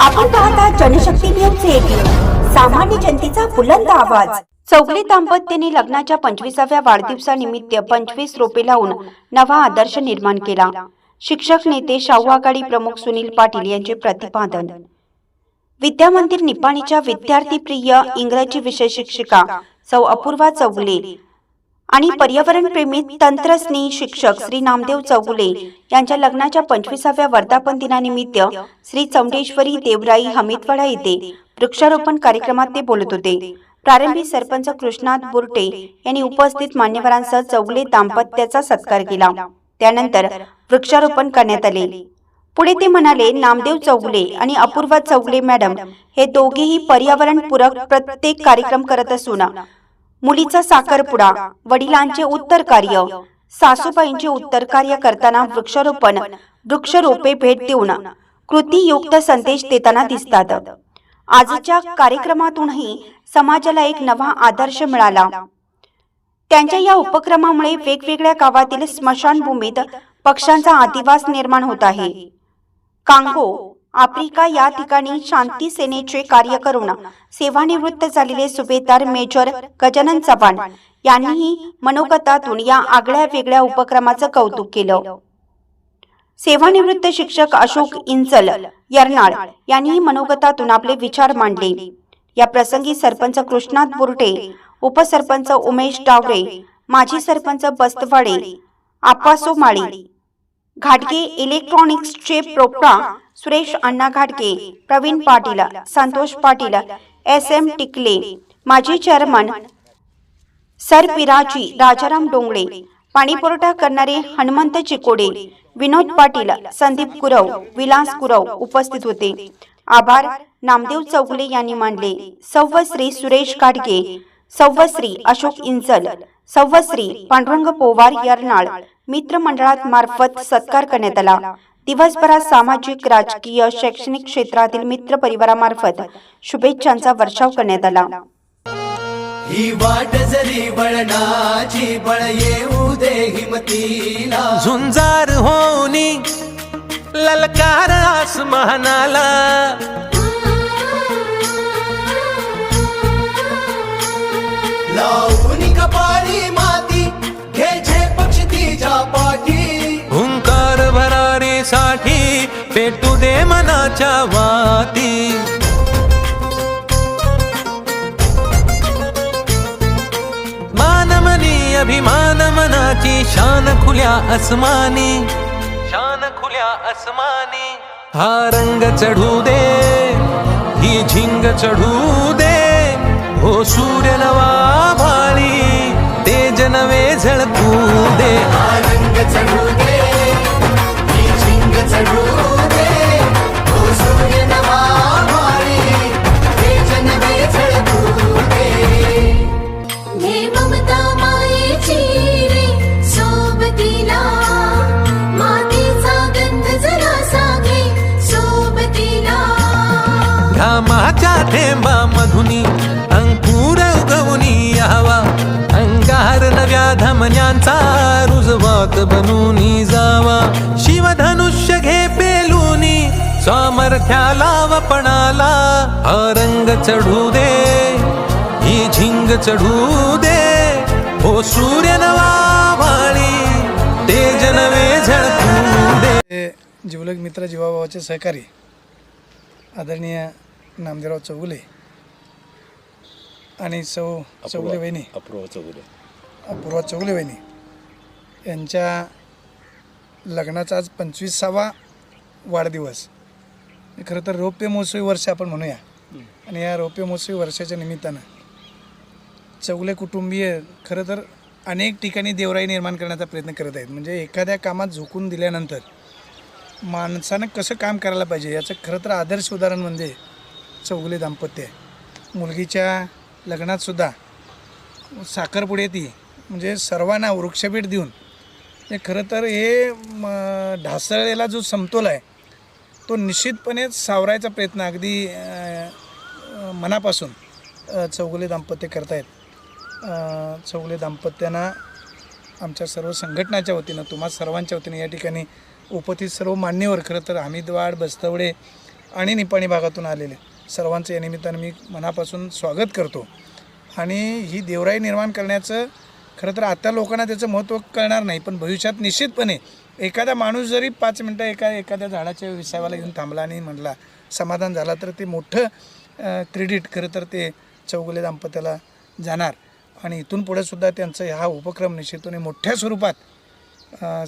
आपण पाहता Janshakti news eighteen सामान्य जनतेचा बुलंद आवाज. चौगली दाम्पत्याने लग्नाच्या पंचवीसाव्या वाढदिवसानिमित्त पंचवीस रोपे लावून नवा आदर्श निर्माण केला. शिक्षक नेते शाहू आघाडी प्रमुख सुनील पाटील यांचे प्रतिपादन. विद्यामंदिर निपाणीच्या विद्यार्थी प्रिय इंग्रजी विषय शिक्षिका सौ अपूर्वा चौगले आणि पर्यावरणप्रेमी तंत्रस्नेही शिक्षक श्री नामदेव चौगुले यांच्या लग्नाच्या पंचवीसाव्या वर्धापन दिनानिमित्त श्री चौंडेश्वरी देवराई हमीदवाडा येथे वृक्षारोपण कार्यक्रमात ते बोलत होते. प्रारंभी सरपंच कृष्णात बुरटे यांनी उपस्थित मान्यवरांसह चौगुले दाम्पत्याचा सत्कार केला. त्यानंतर वृक्षारोपण करण्यात आले. पुढे ते म्हणाले नामदेव चौगुले आणि अपूर्वा चौगुले मॅडम हे दोघेही पर्यावरणपूरक प्रत्येक कार्यक्रम करत असून मुलीचा साखरपुडा वडिलांचे उत्तर कार्य सासूबाईंचे उत्तर कार्य करताना वृक्षारोपण वृक्षरोपे भेट देऊन कृतीयुक्त संदेश देताना दिसतात. आजच्या कार्यक्रमातूनही समाजाला एक नवा आदर्श मिळाला. त्यांच्या या उपक्रमामुळे वेगवेगळ्या गावातील स्मशानभूमीत पक्ष्यांचा अधिवास निर्माण होत आहे. कांगो आफ्रिका या ठिकाणी शांती सेनेचे कार्य करून सेवानिवृत्त झालेले सुभेदार मेजर गजानन चव्हाण यांनीही मनोगतातून या आगळ्या वेगळ्या उपक्रमाचं कौतुक केलं. सेवानिवृत्त शिक्षक अशोक इंचल यर्नाळ यांनीही मनोगतातून आपले विचार मांडले. या प्रसंगी सरपंच कृष्णात बुरटे उपसरपंच उमेश डावरे माजी सरपंच बस्तवाडे आपासो माळी घाटगे इलेक्ट्रॉनिक्सचे प्रोप्रा सुरेश अण्णा घाटगे प्रवीण पाटील संतोष पाटील एस एम टिकले माजी चेअरमन सर पिराजी राजाराम डोंगळे पाणीपुरवठा करणारे हनुमंत चिकोडे विनोद पाटील संदीप गुरव विलास गुरव उपस्थित होते. आभार नामदेव चौगुले यांनी मानले सव्वश्री सुरेश घाटगे सव्वश्री अशोक इंचल सव्वश्री पांडुरंग पोवार यर्नाळ मित्र मंडळात मार्फत सत्कार करण्यात आला. दिवसभरात सामाजिक राजकीय शैक्षणिक क्षेत्रातील मित्र परिवारामार्फत शुभेच्छांचा वर्षाव करण्यात आला. ही वाट जरी वळणाची बळ येऊ दे हिमतीला. झुंजार होनी ललकार आसमानाला. पेटू दे मनाच्या वाती. मानमनी अभिमान मनाची शान खुल्या अस्मानी शान खुल्या अस्मानी हा रंग चढू दे ही झिंग चढू दे. हो सूर्य नवा भाळी तेज नवे झळकू दे. हा रंग चढू दे ही झिंग चढू बनूनी जावा शिवधनुष्य घे पेलूनी सामर्थ्याला वपणाला हा रंग चढू दे ही झिंग चढू दे. हो सूर्य नवा वाळी तेज नवे झळकू दे. जिवलग मित्र जीवाभावाचे सहकारी आदरणीय नामदेवराव चौगुले आणि सौ चौगुले वहिनी. अपूर्व चौगुले. अपूर्वा चौगुले वहिनी. यांच्या लग्नाचा आज पंचवीसावा वाढदिवस. खरं तर रौप्य महोत्सवी वर्ष आपण म्हणूया. आणि या रौप्य महोत्सवी वर्षाच्या निमित्तानं चौगले कुटुंबीय खरं तर अनेक ठिकाणी देवराई निर्माण करण्याचा प्रयत्न करत आहेत. म्हणजे एखाद्या कामात झोकून दिल्यानंतर माणसानं कसं काम करायला पाहिजे याचं खरं तर आदर्श उदाहरण म्हणजे चौगुले दाम्पत्य आहे. मुलगीच्या लग्नातसुद्धा साखरपुडे ती म्हणजे सर्वांना वृक्षभेट देऊन ते खरं तर हे म, ढासळलेला जो समतोल आहे तो निश्चितपणे सावरायचा प्रयत्न अगदी मनापासून चौगुले दाम्पत्य करतायत. अ, चौगुले दाम्पत्यांना आमच्या सर्व संघटनाच्या वतीनं तुम्हा सर्वांच्या वतीनं या ठिकाणी उपस्थित सर्व मान्यवर खरं तर हमीदवाड बस्तवडे आणि निपाणी भागातून आलेले सर्वांचं या निमित्तानं मी मनापासून स्वागत करतो. आणि ही देवराई निर्माण करण्याचं खरं तर आता लोकांना त्याचं महत्त्व कळणार नाही पण भविष्यात निश्चितपणे एखादा माणूस जरी पाच मिनटं एका एखाद्या झाडाच्या विसाव्याला घेऊन थांबला आणि म्हटला समाधान झाला तर ते मोठं क्रेडिट खरं तर ते चौगुले दाम्पत्याला जाणार. आणि इथून पुढेसुद्धा त्यांचा हा उपक्रम निश्चितपणे मोठ्या स्वरूपात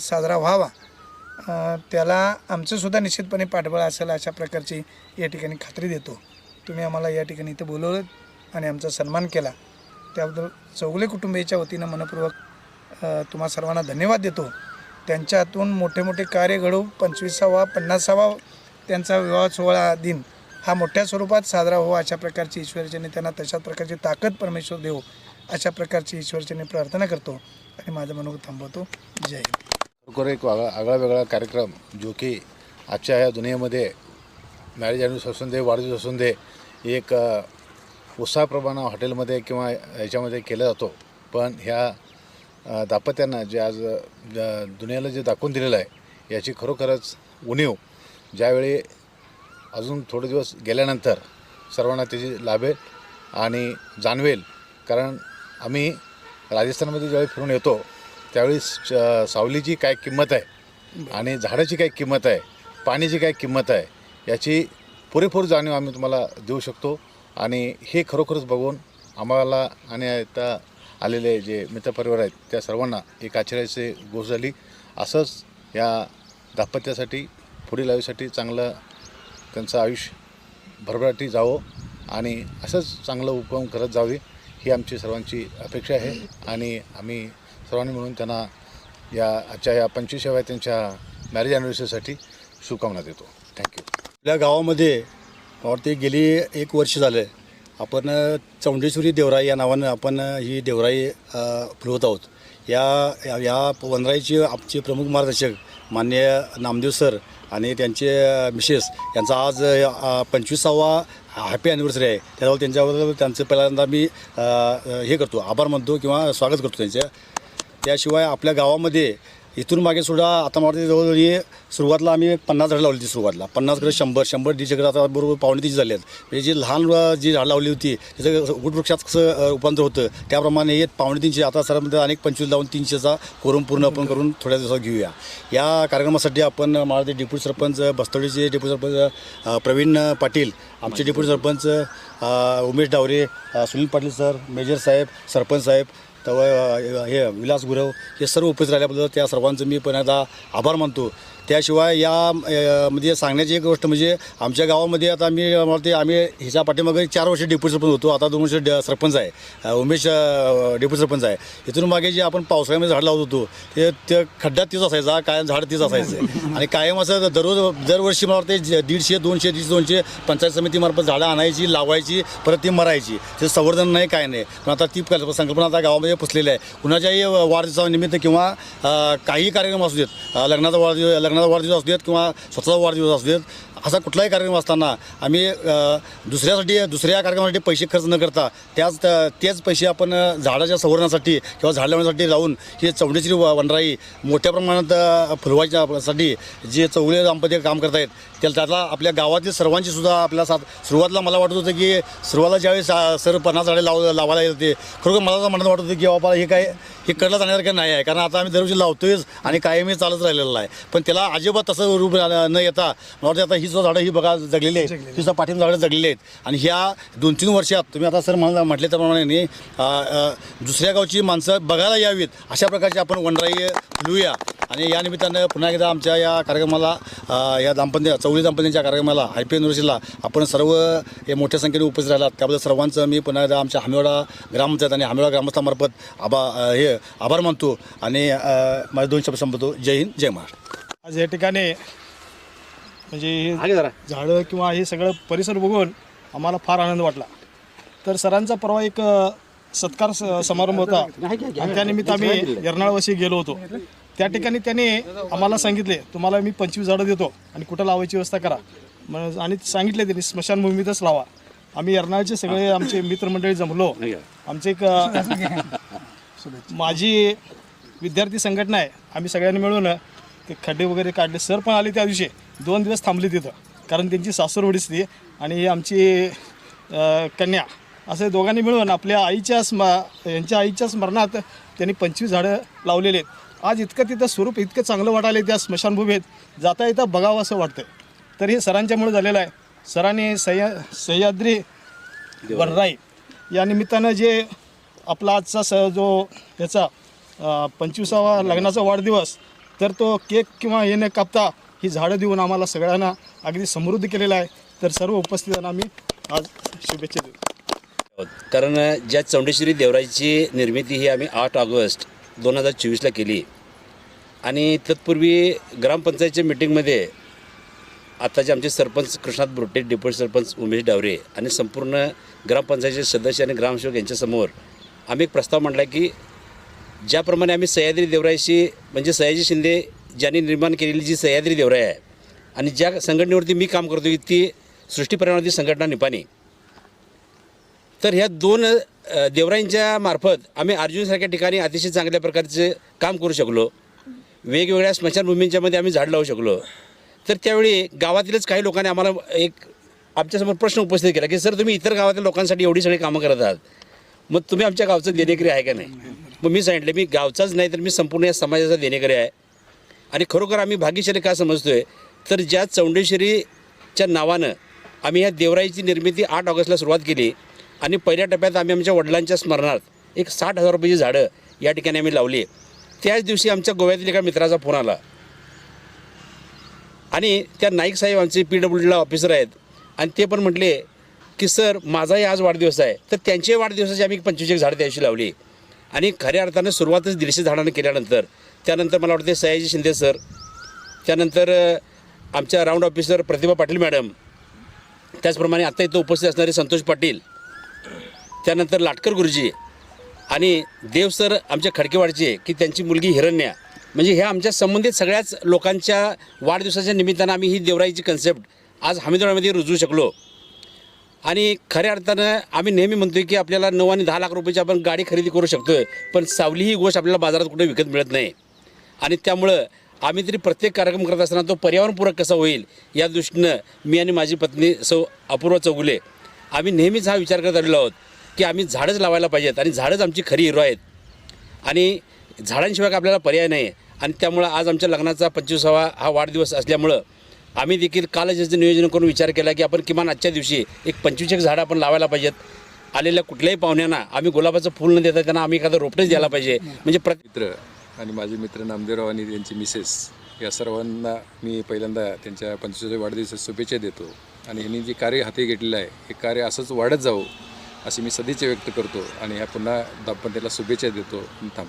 साजरा व्हावा. त्याला आमचंसुद्धा निश्चितपणे पाठबळ असेल अशा प्रकारची या ठिकाणी खात्री देतो. तुम्ही आम्हाला या ठिकाणी इथं बोलवलं आणि आमचा सन्मान केला. त्याबद्दल चौगले कुटुंबियाच्या वतीनं मनपूर्वक तुम्हा सर्वांना धन्यवाद देतो. त्यांच्यातून मोठे मोठे कार्य घडवू पंचवीसावा पन्नासावा त्यांचा विवाह सोहळा दिन हा मोठ्या स्वरूपात साजरा हो अशा प्रकारची ईश्वरचरणी त्यांना तशाच प्रकारची ताकद परमेश्वर देऊ अशा प्रकारची ईश्वरचरणी प्रार्थना करतो आणि माझं मनोगत थांबवतो. जय हिंद. खरोखर एक आगळा आगळा वेगळा कार्यक्रम जो की आजच्या या दुनियेमध्ये मॅरेज ॲनिव्हर्सरी असून दे वाढदिवस असून दे एक उत्साहाप्रमाणे हॉटेलमध्ये किंवा याच्यामध्ये केला जातो. पण ह्या दापत्यांना दाम्पत्यांना जे आज दुनियाला जे दाखवून दिलेलं आहे याची खरोखरच उणीव ज्यावेळी अजून थोडे दिवस गेल्यानंतर सर्वांना त्याची लाभेल आणि जाणवेल. कारण आम्ही राजस्थानमध्ये ज्यावेळी फिरून येतो त्यावेळी श- सावलीची काय किंमत आहे आणि झाडाची काय किंमत आहे पाण्याची काय किंमत आहे याची पुरेपूर जाणीव आम्ही तुम्हाला देऊ शकतो. आणि हे खरोखरच बघून आम्हाला आणि आता आलेले जे मित्रपरिवार आहेत त्या सर्वांना एक आश्चर्याची गोष्ट झाली. असंच या दाम्पत्यासाठी पुढील आयुष्यासाठी चांगलं त्यांचं आयुष्य भरभराटी जावं आणि असंच चांगलं उपक्रम करत जावे ही आमची सर्वांची अपेक्षा आहे. आणि आम्ही सर्वांनी मिळून त्यांना या आजच्या या पंचवीसाव्या त्यांच्या मॅरेज ॲनिव्हर्सरीसाठी शुभकामना देतो. थँक्यू आपल्या गावामध्ये वाटते गेली एक वर्ष झालं आपण चौंडेश्वरी देवराई या नावानं आपण ही देवराई फुलवत आहोत. या या- या वनराईचे आमचे प्रमुख मार्गदर्शक मान्य नामदेव सर आणि त्यांचे मिसेस यांचा आज पंचवीसावा हॅपी ॲनिव्हर्सरी आहे. त्याच्यावर त्यांच्याबद्दल त्यांचं पहिल्यांदा मी हे करतो. आभार मानतो किंवा स्वागत करतो त्यांचं. त्याशिवाय आपल्या गावामध्ये इथून मागे सुद्धा आता मला जवळजवळ हे सुरुवातला आम्ही पन्नास झाडं लावली होती सुरुवातला. पन्नासकडे शंभर शंभर दीडशेकडे आता बरोबर पावणे तीस झाले आहेत. म्हणजे जी लहान जी झाडं लावली होती त्याचं वृक्षात कसं रूपांतर होतं त्याप्रमाणे हे पावणे तीनशे आता सरमध्ये अनेक पंचवीस लावून तीनशेचा कोरम पूर्ण आपण करून थोड्या दिवसात घेऊया. या कार्यक्रमासाठी आपण मला वाटते डेप्युटी सरपंच बस्तोडीचे डेप्युटी सरपंच प्रवीण पाटील आमचे deputy sarpanch Umesh Daware Sunil Patil sir major साहेब सरपंच साहेब तेव्हा हे विलास गुरव हे सर्व उपस्थित राहिल्याबद्दल त्या सर्वांचं मी पण आता आभार मानतो. त्याशिवाय या म्हणजे मध्ये सांगण्याची एक गोष्ट म्हणजे आमच्या गावामध्ये आता मी ते आम्ही ह्याच्या पाठीमागे चार वर्ष डेप्युटी सरपंच होतो. आता दोन वर्ष ड- सरपंच आहे. उमेश अ, डेप्युटी सरपंच आहे. इथून मागे जे आपण पावसाळ्यामध्ये झाड लावत होतो ते त्या खड्ड्यात तीच असायचा कायम झाड तीच असायचं. आणि कायम असं दररोज दरवर्षी मला वाटते दीडशे दोनशे दीडशे दोनशे पंचायत समितीमार्फत झाडं आणायची लावायची परत ती मरायची. ते संवर्धन नाही काय नाही. पण आता ती संकल्पना आता गावामध्ये पुसलेली आहे. कुणाच्याही वाढदिवसानिमित्त किंवा काही कार्यक्रम असू देत लग्नाचा वाढदिवस लग्नाचा वाढदिवस असू देत किंवा स्वतःचा वाढदिवस असू देत असा कुठलाही कार्यक्रम असताना आम्ही दुसऱ्यासाठी दुसऱ्या कार्यक्रमासाठी पैसे खर्च न करता त्याच तेच पैसे आपण झाडाच्या संवर्धनासाठी किंवा झाड लावण्यासाठी लावून ही चवडीची व- वनराई मोठ्या प्रमाणात फुलवायच्यासाठी जे चौले दाम्पत्य काम करत आहेत त्याला त्याला आपल्या गावातील सर्वांची सुद्धा आपल्या साथ सुरुवातीला मला वाटत होतं की सुरुवातीला ज्यावेळेस सर पन्नास झाडे लाव लावायला येत होते खरोखर मला तर म्हणत वाटत होतं की बाबा हे काय हे कडलं जाण्यासारखं नाही आहे? कारण आता आम्ही दरवर्षी लावतोयच आणि कायमी चालत राहिलेलं आहे पण त्याला अजिबात तसं रूप न येता मला आता ही सुद्धा झाडं ही बघा जगलेली आहेत ही सुद्धा पाठीम झाडं जगलेली आहेत. आणि ह्या दोन तीन वर्षात तुम्ही आता सर मला म्हटले त्याप्रमाणे अ, अ, दुसऱ्या गावची माणसं बघायला यावीत अशा प्रकारची आपण वनराई फुलवूया आणि या निमित्तानं पुन्हा एकदा आमच्या या कार्यक्रमाला या दाम्पत्य चौली दाम्पत्यांच्या कार्यक्रमाला आय पी युनिव्हर्सिटीला आपण सर्व हे मोठ्या संख्येने उपस्थित राहिलात. त्याबद्दल सर्वांचं मी पुन्हा एकदा आमच्या हामेवाडा ग्रामपंचायत आणि हामेवाडा ग्रामस्थांमार्फत आबा हे आभार मानतो आणि अ, माझे दोन शब्द संपतो जय हिंद जय महाराष्ट्र. आज या ठिकाणी म्हणजे हे झाडं किंवा हे सगळं परिसर बघून आम्हाला फार आनंद वाटला. तर सरांचा परवा एक सत्कार समारंभ होता. आणि त्यानिमित्त आम्ही यर्नाळवशी गेलो होतो. त्या ठिकाणी त्यांनी आम्हाला सांगितले तुम्हाला मी पंचवीस झाडं देतो आणि कुठं लावायची व्यवस्था करा. मग आणि सांगितले त्यांनी स्मशानभूमीतच लावा. आम्ही यर्नाळचे सगळे आमचे मित्रमंडळी जमलो. आमचे एक माझी विद्यार्थी संघटना आहे. आम्ही सगळ्यांनी मिळून ते खड्डे वगैरे काढले. सर पण आले त्या दिवशी. दोन दिवस थांबले तिथं. कारण त्यांची सासूरवडीच ती आणि आमची कन्या. असे दोघांनी मिळून आपल्या आईच्या स्म यांच्या आईच्या स्मरणात त्यांनी पंचवीस झाडं लावलेले आहेत. आज इतकं तिथं स्वरूप इतकं चांगलं वाटायला त्या स्मशानभूमीत. जाता येता बघावं असं वाटतं तर हे सरांच्यामुळे झालेलं आहे. सरांनी सह्या सह्याद्री वनराई या निमित्तानं जे आपला आजचा स जो याचा पंचवीसावा लग्नाचा वाढदिवस तर तो केक किंवा हे न कापता ही झाडं देऊन आम्हाला सगळ्यांना अगदी समृद्ध केलेला आहे. तर सर्व उपस्थितांना आम्ही आज शुभेच्छा देऊ कारण ज्या चौंडेश्वरी देवराची निर्मिती ही आम्ही आठ ऑगस्ट दोन हजार चोवीसला केली. आणि तत्पूर्वी ग्रामपंचायतच्या मिटिंगमध्ये आत्ताचे आमचे सरपंच कृष्णात बुरटे डेप्युटी सरपंच उमेश डावरे आणि संपूर्ण ग्रामपंचायतीचे सदस्य आणि ग्रामसेवक यांच्यासमोर आम्ही एक प्रस्ताव मांडला की ज्याप्रमाणे आम्ही सह्याद्री देवरायशी म्हणजे सयाजी शिंदे ज्यांनी निर्माण केलेली जी सह्याद्री देवराय आहे आणि ज्या संघटनेवरती मी काम करतो की ती सृष्टी संघटना निपाणी. तर ह्या दोन अ, देवराईंच्या मार्फत आम्ही अर्जुनसारख्या ठिकाणी अतिशय चांगल्या प्रकारचे काम करू शकलो. वेगवेगळ्या स्मशानभूमींच्यामध्ये आम्ही झाड लावू शकलो. तर त्यावेळी गावातीलच काही लोकांनी आम्हाला एक आमच्यासमोर प्रश्न उपस्थित केला की सर तुम्ही इतर गावातील लोकांसाठी एवढी सगळी कामं करत आहात. मग तुम्ही आमच्या गावचं देणेकरी आहे का नाही? मग मी सांगितलं मी गावचाच नाही तर मी संपूर्ण या समाजाचा देणेकरी आहे. आणि खरोखर आम्ही भाग्यशाली का समजतोय? तर ज्या चौंडेश्वरीच्या नावानं आम्ही ह्या देवराईची निर्मिती आठ ऑगस्टला सुरुवात केली आणि पहिल्या टप्प्यात आम्ही आमच्या वडिलांच्या स्मरणार्थ एक साठ हजार रुपयाची झाडं या ठिकाणी आम्ही लावली. त्याच दिवशी आमच्या गोव्यातील एका मित्राचा फोन आला. आणि त्या नाईक साहेब आमचे पी डब्ल्यू डीला ऑफिसर आहेत. आणि ते पण म्हटले की सर माझाही आज वाढदिवस आहे. तर त्यांच्याही वाढदिवसाची आम्ही पंचवीस एक झाडं त्याशी लावली. आणि खऱ्या अर्थानं सुरुवातच दीडशे झाडांना केल्यानंतर त्यानंतर मला वाटते सयाजी शिंदे सर त्यानंतर आमच्या round officer Pratibha Patil madam त्याचप्रमाणे आत्ता इथं उपस्थित असणारे संतोष पाटील त्यानंतर लाटकर गुरुजी आणि देव सर आमच्या खडकेवाडचे की त्यांची मुलगी हिरण्या. म्हणजे ह्या आमच्या संबंधित सगळ्याच लोकांच्या वाढदिवसाच्या निमित्तानं आम्ही ही देवराईची कन्सेप्ट आज हमीदवाड्यामध्ये रुजवू शकलो. आणि खऱ्या अर्थानं आम्ही नेहमी म्हणतोय की आपल्याला नऊ आणि दहा लाख रुपयाची आपण गाडी खरेदी करू शकतोय पण सावली ही गोष्ट आपल्याला बाजारात कुठे विकत मिळत नाही. आणि त्यामुळं आम्ही तरी प्रत्येक कार्यक्रम करत असताना तो पर्यावरणपूरक कसा होईल या दृष्टीनं मी आणि माझी पत्नी सौ अपूर्व चौगुले आम्ही नेहमीच हा विचार करत आलेलो आहोत की आम्ही झाडंच लावायला पाहिजेत आणि झाडंच आमची खरी हिरो आहेत. आणि झाडांशिवाय आपल्याला पर्याय नाही. आणि त्यामुळं आज आमच्या लग्नाचा पंचवीसावा हा वाढदिवस असल्यामुळं आम्ही देखील कालच याचं नियोजन करून विचार केला की आपण किमान आजच्या दिवशी एक पंचवीस एक झाडं आपण लावायला पाहिजेत. आलेल्या कुठल्याही पाहुण्यांना आम्ही गुलाबाचं फुल न देता त्यांना आम्ही एखादं रोपटंच द्यायला पाहिजे. म्हणजे प्रत्येक मित्र आणि माझे मित्र नामदेवराव आणि त्यांची मिसेस या सर्वांना मी पहिल्यांदा त्यांच्या पंचवीसाव्या वाढदिवसा शुभेच्छा देतो. आणि ह्यांनी जे कार्य हाती घेतलेलं आहे हे कार्य असंच वाढत जावं अशी मी सदिच्छा व्यक्त करतो. आणि ह्या पुन्हा दाम्पत्याला शुभेच्छा देतो. थांब.